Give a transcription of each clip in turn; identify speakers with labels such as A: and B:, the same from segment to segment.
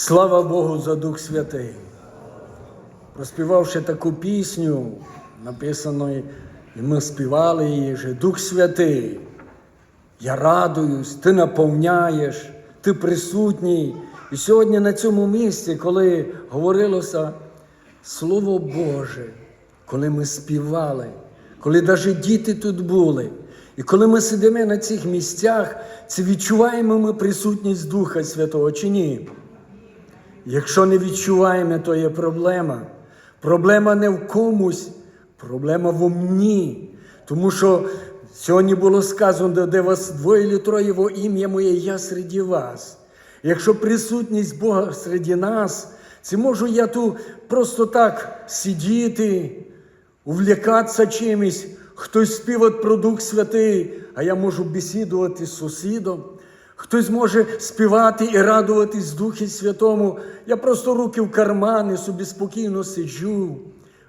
A: Слава Богу за Дух Святий. Проспівавши таку пісню, написано, і ми співали її, що Дух Святий, я радуюсь, ти наповняєш, ти присутній. І сьогодні на цьому місці, коли говорилося Слово Боже, коли ми співали, коли навіть діти тут були, і коли ми сидимо на цих місцях, це відчуваємо ми присутність Духа Святого чи ні? Якщо не відчуваємо, то є проблема. Проблема не в комусь, проблема в мені. Тому що сьогодні було сказано, де вас двоє чи троє во ім'я моє, я серед вас. Якщо присутність Бога серед нас, це можу я тут просто так сидіти, увлікатися чимось, хтось співає про Дух Святий, а я можу бесідувати з сусідом. Хтось може співати і радуватись Духі Святому. Я просто руки в кармани, собі спокійно сиджу.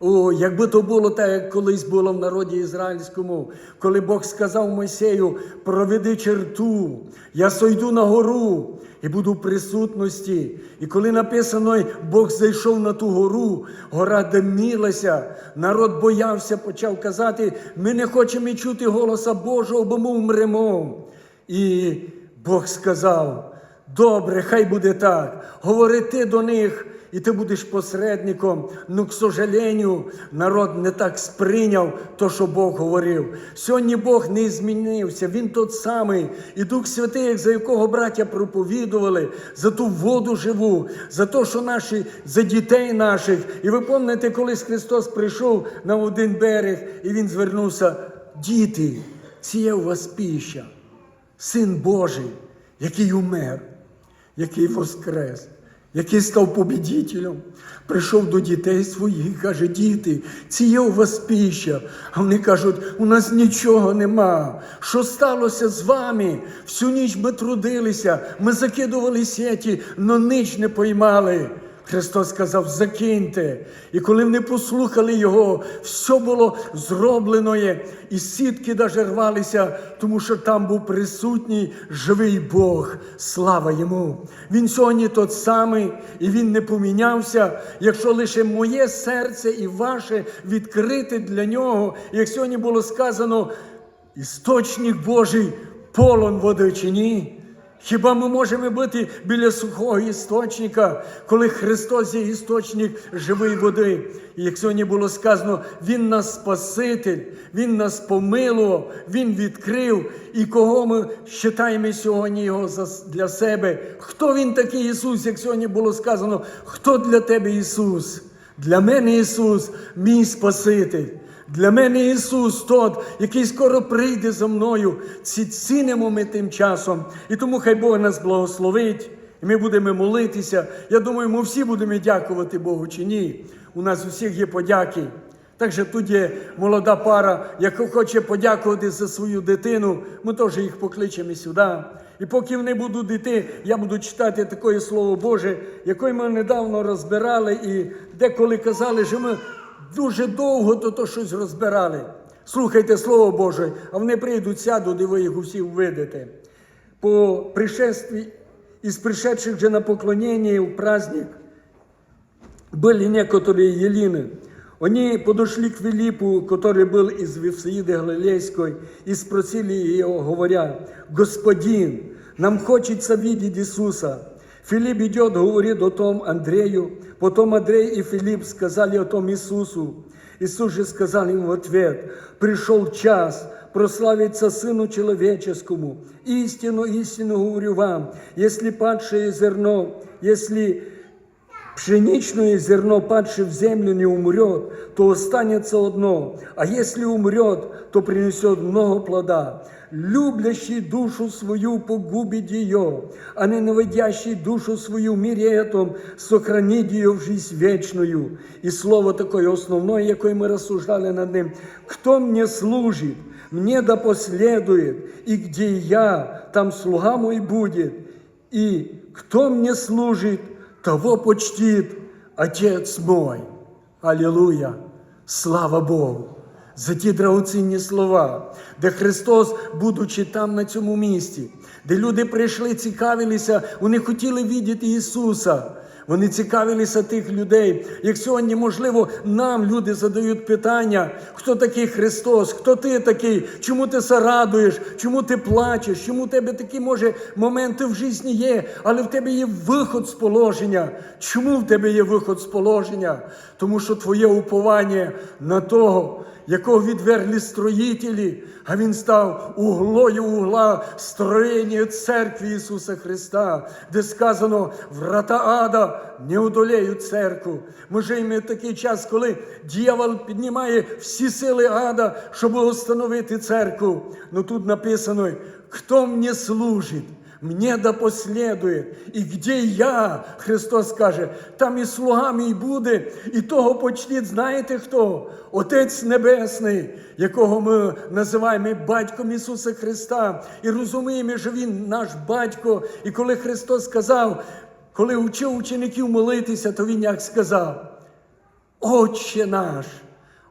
A: О, якби то було так, як колись було в народі ізраїльському, коли Бог сказав Мойсею, проведи черту, я сойду на гору і буду в присутності. І коли написано, Бог зайшов на ту гору, гора димілася, народ боявся, почав казати, ми не хочемо чути голоса Божого, бо ми вмремо. І Бог сказав: добре, хай буде так. Говори ти до них, і ти будеш посередником. Ну, к сожалению, народ не так сприйняв то, що Бог говорив. Сьогодні Бог не змінився, Він тот самий. І Дух Святий, за якого браття проповідували, за ту воду живу, за те, що наші, за дітей наших. І ви пам'ятаєте, колись Христос прийшов на один берег, і Він звернувся: діти, це у вас піща. Син Божий, який умер, який воскрес, який став побідітелем, прийшов до дітей своїх, каже, діти, ці є у вас піща. А вони кажуть, у нас нічого нема. Що сталося з вами? Всю ніч ми трудилися, ми закидували сеті, но ніч не поймали. Христос сказав, закиньте. І коли вони послухали Його, все було зроблено, і сітки навіть рвалися, тому що там був присутній живий Бог. Слава йому! Він сьогодні тот самий, і він не помінявся. Якщо лише моє серце і ваше відкрите для нього, як сьогодні було сказано, істочник Божий полон води чи ні? Хіба ми можемо бути біля сухого істочника, коли Христос є істочник живої води? І як сьогодні було сказано, Він нас Спаситель, Він нас помилував, Він відкрив. І кого ми вважаємо сьогодні Його для себе? Хто Він такий Ісус, як сьогодні було сказано? Хто для тебе Ісус? Для мене Ісус, мій Спаситель. Для мене Ісус тот, який скоро прийде за мною. Ці цінимо ми тим часом. І тому хай Бог нас благословить. І ми будемо молитися. Я думаю, ми всі будемо дякувати Богу чи ні. У нас у всіх є подяки. Також тут є молода пара, яка хоче подякувати за свою дитину. Ми теж їх покличемо сюди. І поки вони будуть йти, я буду читати таке слово Боже, яке ми недавно розбирали, і деколи казали, що ми дуже довго то, то щось розбирали. Слухайте Слово Боже, а вони прийдуть, сядуть, і ви їх усіх видите. По пришествии, из пришедших же на поклонение в праздник были некоторые Елины. Они подошли к Филиппу, который был из Вифсаиды Галилейской, и спросили его, говоря, «Господин, нам хочется видеть Иисуса». Филипп идет, говорит о том Андрею, потом Андрей и Филипп сказали о том Иисусу. Иисус же сказал им в ответ, «Пришел час прославиться Сыну Человеческому. Истину, истину говорю вам, если падшее зерно, если Пшеничное зерно, падшее в землю, не умрет, то останется одно, а если умрет, то принесет много плода. Люблящий душу свою погубит ее, а ненавидящий душу свою мире этом сохранит ее в жизнь вечную. И слово такое основное, якое мы рассуждали над ним. Кто мне служит, мне да последует, и где я, там слуга мой будет. И кто мне служит, того почтит Отец мой. Аллилуйя! Слава Богу! За ті драгоцінні слова, де Христос, будучи там на цьому місці, де люди прийшли, цікавилися, вони хотіли видіти Ісуса. Вони цікавилися тих людей. Як сьогодні, можливо, нам люди задають питання, хто такий Христос, хто ти такий, чому ти се радуєш, чому ти плачеш, чому в тебе такі, може, моменти в житті є, але в тебе є виход з положення. Чому в тебе є виход з положення? Тому що твоє уповання на того, якого відвергли строїтелі, а він став углою угла строєння церкви Ісуса Христа, де сказано врата ада не одолеють церкву. Ми живемо такий час, коли дьявол піднімає всі сили ада, щоб установити церкву. Ну тут написано, хто мені служить. Мне да последує, і где я, Христос каже, там і слуга мій буде, і того почтіть, знаєте хто? Отець Небесний, якого ми називаємо батьком Ісуса Христа, і розуміємо, що Він наш батько. І коли Христос сказав, коли учив учеників молитися, то Він як сказав: Отче наш,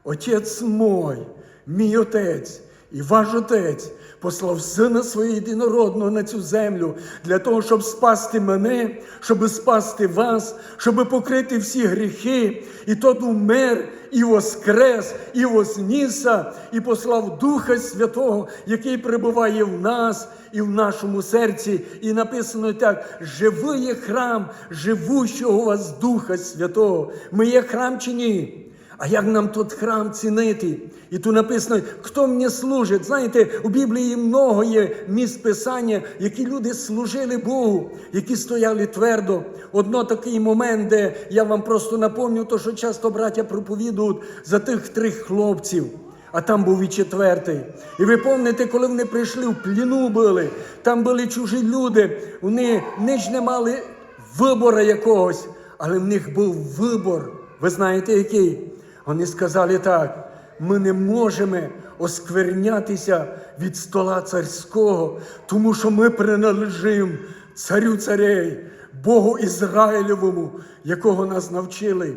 A: Отець мой, мій Отець і ваш Отець послав Сина Свого єдинородного на цю землю для того, щоб спасти мене, щоб спасти вас, щоб покрити всі гріхи. І тот умер, і воскрес, і вознісся, і послав Духа Святого, який перебуває в нас і в нашому серці. І написано так: живий є храм живущого вас Духа Святого. Ми є храм чи ні? А як нам тут храм цінити? І тут написано, хто мені служить. Знаєте, у Біблії много є місць писання, які люди служили Богу, які стояли твердо. Одно такий момент, де я вам просто напомню, то що часто браття проповідують за тих трьох хлопців. А там був і четвертий. І ви пам'ятаєте, коли вони прийшли в пліну були, там були чужі люди, вони не ж не мали вибору якогось, але в них був вибор. Ви знаєте який? Вони сказали так: ми не можемо осквернятися від стола царського, тому що ми приналежимо царю царей, Богу Ізраїлевому, якого нас навчили.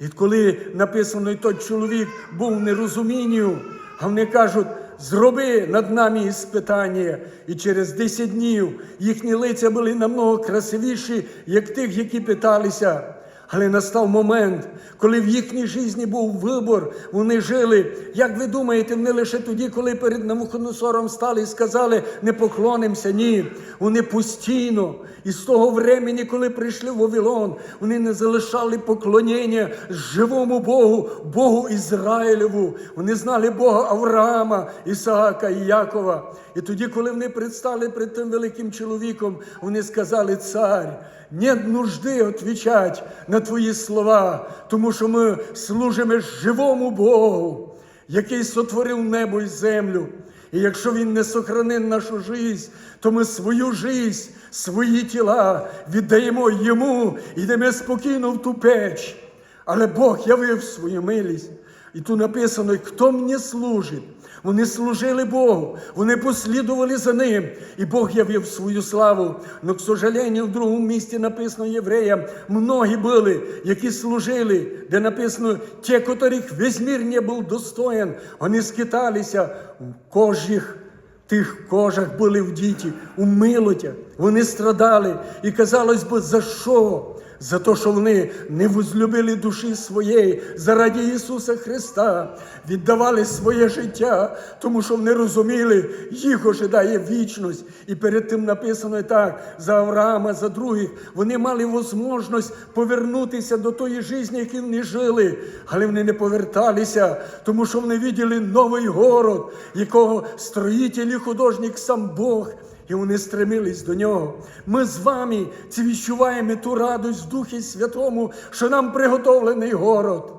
A: І коли написано, і той чоловік був в нерозумінню, а вони кажуть, зроби над нами іспитання. І через 10 днів їхні лиця були намного красивіші, як тих, які питалися. Але настав момент, коли в їхній житті був вибор, вони жили. Як ви думаєте, не лише тоді, коли перед Навуходоносором стали і сказали, не поклонимося, ні. Вони постійно, і з того времени, коли прийшли в Вавилон, вони не залишали поклоніння живому Богу, Богу Ізраїлеву. Вони знали Бога Авраама, Ісаака і Якова. І тоді, коли вони предстали перед тим великим чоловіком, вони сказали, цар, нет нужди отвечать на твої слова, тому що ми служимо живому Богу, який сотворив небо і землю. І якщо Він не сохранив нашу жизнь, то ми свою жизнь, свої тіла віддаємо йому йдемо спокійно в ту печ. Але Бог явив свою милість. І тут написано, хто мені служить. Вони служили Богу, вони послідували за ним, і Бог явив свою славу. Но, к сожалению, в другому місці написано євреям, многі були, які служили, де написано, ті, котрих весь мир не був достоин, вони скиталися в кожіх тих кожах були в діті, у милотях. Вони страдали. І казалось би, за що? За те, що вони не возлюбили душі своєї заради Ісуса Христа, віддавали своє життя, тому що вони розуміли, їх ожидає вічність. І перед тим написано так: за Авраама, за других, вони мали можливість повернутися до тої житті, яку вони жили, але вони не поверталися, тому що вони виділи новий город, якого строїтель і художник сам Бог. І вони стремились до нього. Ми з вами ці відчуваємо ту радость в Духі Святому, що нам приготовлений город.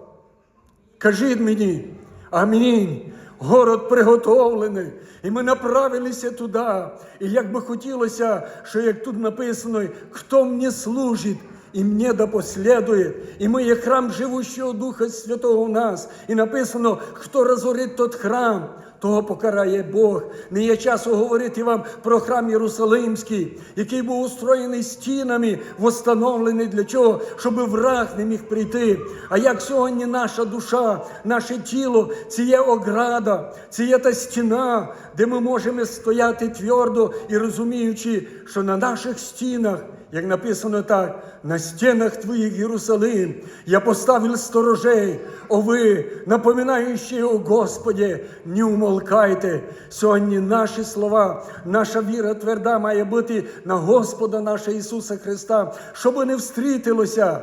A: Кажіть мені, амінь. Город приготовлений, і ми направилися туди. І як би хотілося, що як тут написано, хто мені служить, і мені да послідує, і ми є храм живущого Духа Святого в нас. І написано, хто розорить тот храм, того покарає Бог. Не є часу говорити вам про храм Єрусалимський, який був устроєний стінами, встановлений для чого? Щоб враг не міг прийти. А як сьогодні наша душа, наше тіло, це є ограда, це є та стіна, де ми можемо стояти твердо і розуміючи, що на наших стінах. Як написано так, на стінах твоїх Єрусалим я поставив сторожей, о ви, напоминаючи, о Господі, не умолкайте. Сьогодні наші слова, наша віра тверда має бути на Господа нашого Ісуса Христа, щоб не встрітилося.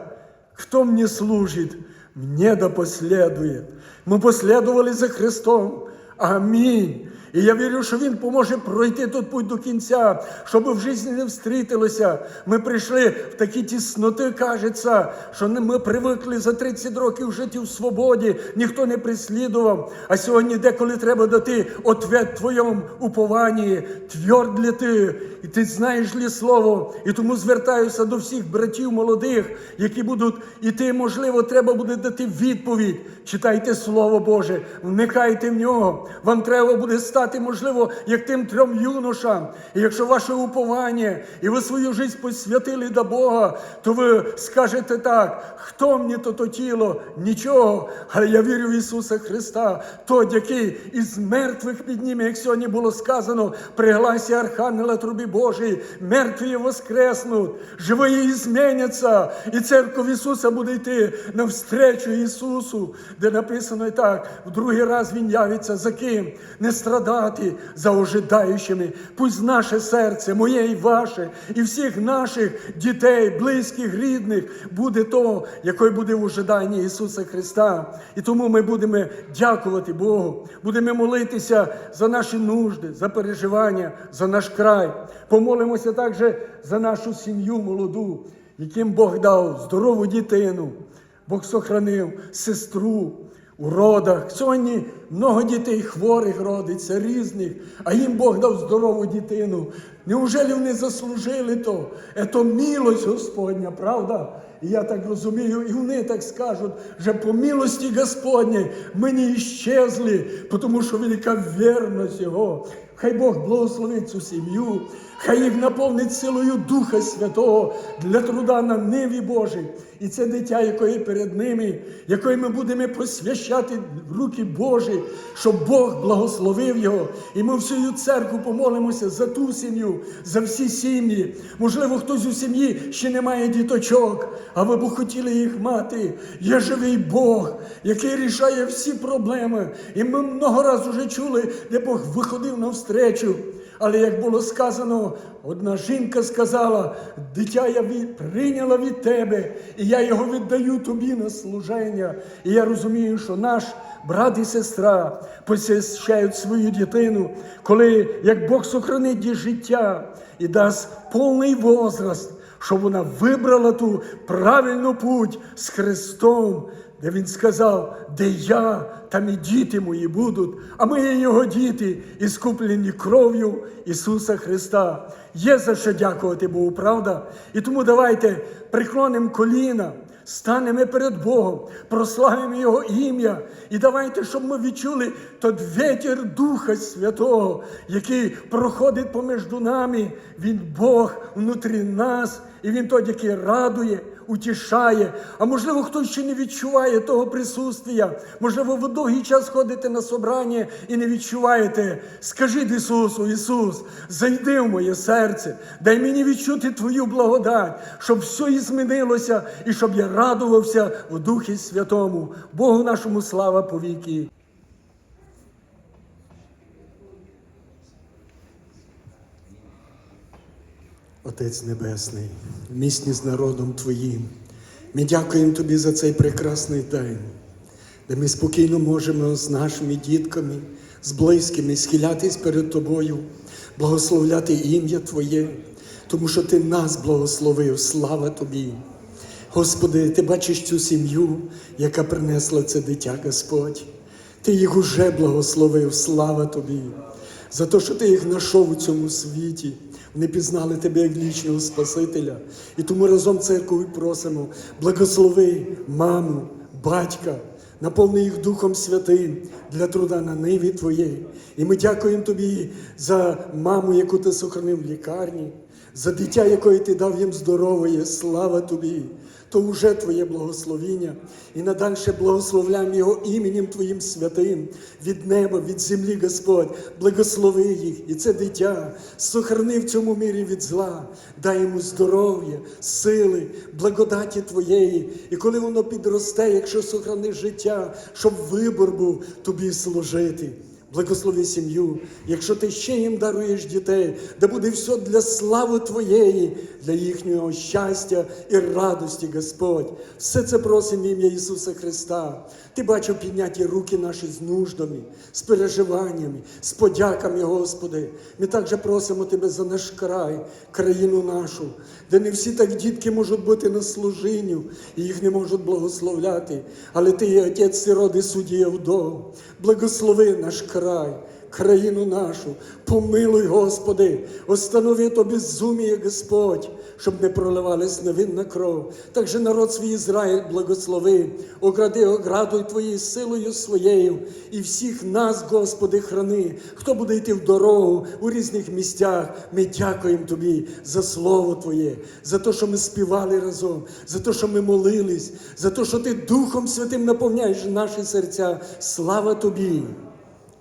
A: Хто мені служить, мені да последує. Ми послідували за Христом. Амінь. І я вірю, що Він поможе пройти тут путь до кінця, щоб в житті не встрітилося. Ми прийшли в такі тісноти, кажеться, що ми привикли за 30 років жити в свободі, ніхто не прислідував. А сьогодні деколи треба дати ответ твоєму упованні, тверд ли ти, і ти знаєш ли слово. І тому звертаюся до всіх братів молодих, які будуть іти, можливо, треба буде дати відповідь. Читайте Слово Боже, вникайте в нього. Вам треба буде стати, можливо, як тим трьом юношам. І якщо ваше уповання, і ви свою життя посвятили до Бога, то ви скажете так: хто мені то, то тіло? Нічого. Але я вірю в Ісуса Христа, той, який із мертвих підніме, як сьогодні було сказано, при гласі Архангела трубі Божій, мертві воскреснуть, живі і зміняться, і церква Ісуса буде йти навстречу Ісусу, де написано і так, в другий раз Він явиться за ким? Не страдати за ожидаючими. Пусть наше серце, моє і ваше, і всіх наших дітей, близьких, рідних буде то, який буде в ожиданні Ісуса Христа. І тому ми будемо дякувати Богу, будемо молитися за наші нужди, за переживання, за наш край. Помолимося також за нашу сім'ю молоду, яким Бог дав здорову дитину. Бог сохранив сестру у родах. Сьогодні много дітей хворих родиться, різних, а їм Бог дав здорову дитину. Неужели вони заслужили то? Це милость Господня, правда? І я так розумію, і вони так скажуть, що по милості Господній ми не іщезли, тому що велика вірність Його. Хай Бог благословить цю сім'ю, хай їх наповнить силою Духа Святого для труда на ниві Божій. І це дитя, яке перед ними, якої ми будемо посвящати в руки Божі, щоб Бог благословив його. І ми всю церкву помолимося за ту сім'ю, за всі сім'ї. Можливо, хтось у сім'ї ще не має діточок, а ви б хотіли їх мати. Є живий Бог, який рішає всі проблеми. І ми много разів вже чули, де Бог виходив навстречу. Але як було сказано, одна жінка сказала: дитя я прийняла від тебе, і я його віддаю тобі на служення. І я розумію, що наш брат і сестра посвящають свою дитину, коли як Бог сохранить їй життя і дасть повний возраст, щоб вона вибрала ту правильну путь з Христом. Де він сказав, де я, там і діти мої будуть, а ми є його діти, і скуплені кров'ю Ісуса Христа. Є за що дякувати Богу, правда? І тому давайте приклонимо коліна, станемо перед Богом, прославимо Його ім'я. І давайте, щоб ми відчули той ветер Духа Святого, який проходить поміж нами. Він Бог внутрі нас, і Він той, який радує утішає. А можливо, хтось ще не відчуває того присутствия. Можливо, ви довгий час ходите на собрання і не відчуваєте. Скажіть Ісусу, Ісус, зайди в моє серце, дай мені відчути Твою благодать, щоб все і змінилося, і щоб я радувався в Духі Святому. Богу нашому слава повіки.
B: Отець Небесний, місні з народом Твоїм, ми дякуємо Тобі за цей прекрасний день, де ми спокійно можемо з нашими дітками, з близькими схилятись перед Тобою, благословляти ім'я Твоє, тому що Ти нас благословив, слава Тобі. Господи, Ти бачиш цю сім'ю, яка принесла це дитя, Господь. Ти їх уже благословив, слава Тобі, за те, що Ти їх знайшов у цьому світі. Вони пізнали Тебе як лічного Спасителя. І тому разом церквою просимо, благослови маму, батька,
A: наповни їх Духом Святим для труда на ниві Твоєї. І ми дякуємо Тобі за маму, яку ти сохранив в лікарні, за дитя, якої ти дав їм здорове. Слава Тобі! То вже Твоє благословіння, і надальше благословляємо Його іменем Твоїм святим. Від неба, від землі, Господь, благослови їх, і це дитя, сохрани в цьому мірі від зла, дай йому здоров'я, сили, благодаті Твоєї. І коли воно підросте, якщо сохрани життя, щоб вибор був тобі служити. Благослови сім'ю, якщо ти ще їм даруєш дітей, да буде все для слави Твоєї, для їхнього щастя і радості, Господь. Все це просимо в ім'я Ісуса Христа. Ти бачив підняті руки наші з нуждами, з переживаннями, з подяками, Господи. Ми також просимо Тебе за наш край, країну нашу, де не всі так дітки можуть бути на служінню, і їх не можуть благословляти. Але Ти є Отець сироди суддя вдов. Благослови наш край, країну нашу, помилуй, Господи, останови то безуміє, Господь, щоб не проливалась невинна кров. Так же народ свій Ізраїль благослови, огради оградуй Твоєю силою своєю, і всіх нас, Господи, храни, хто буде йти в дорогу у різних місцях. Ми дякуємо Тобі за Слово Твоє, за те, що ми співали разом, за те, що ми молились, за те, що Ти Духом Святим наповняєш наші серця. Слава Тобі!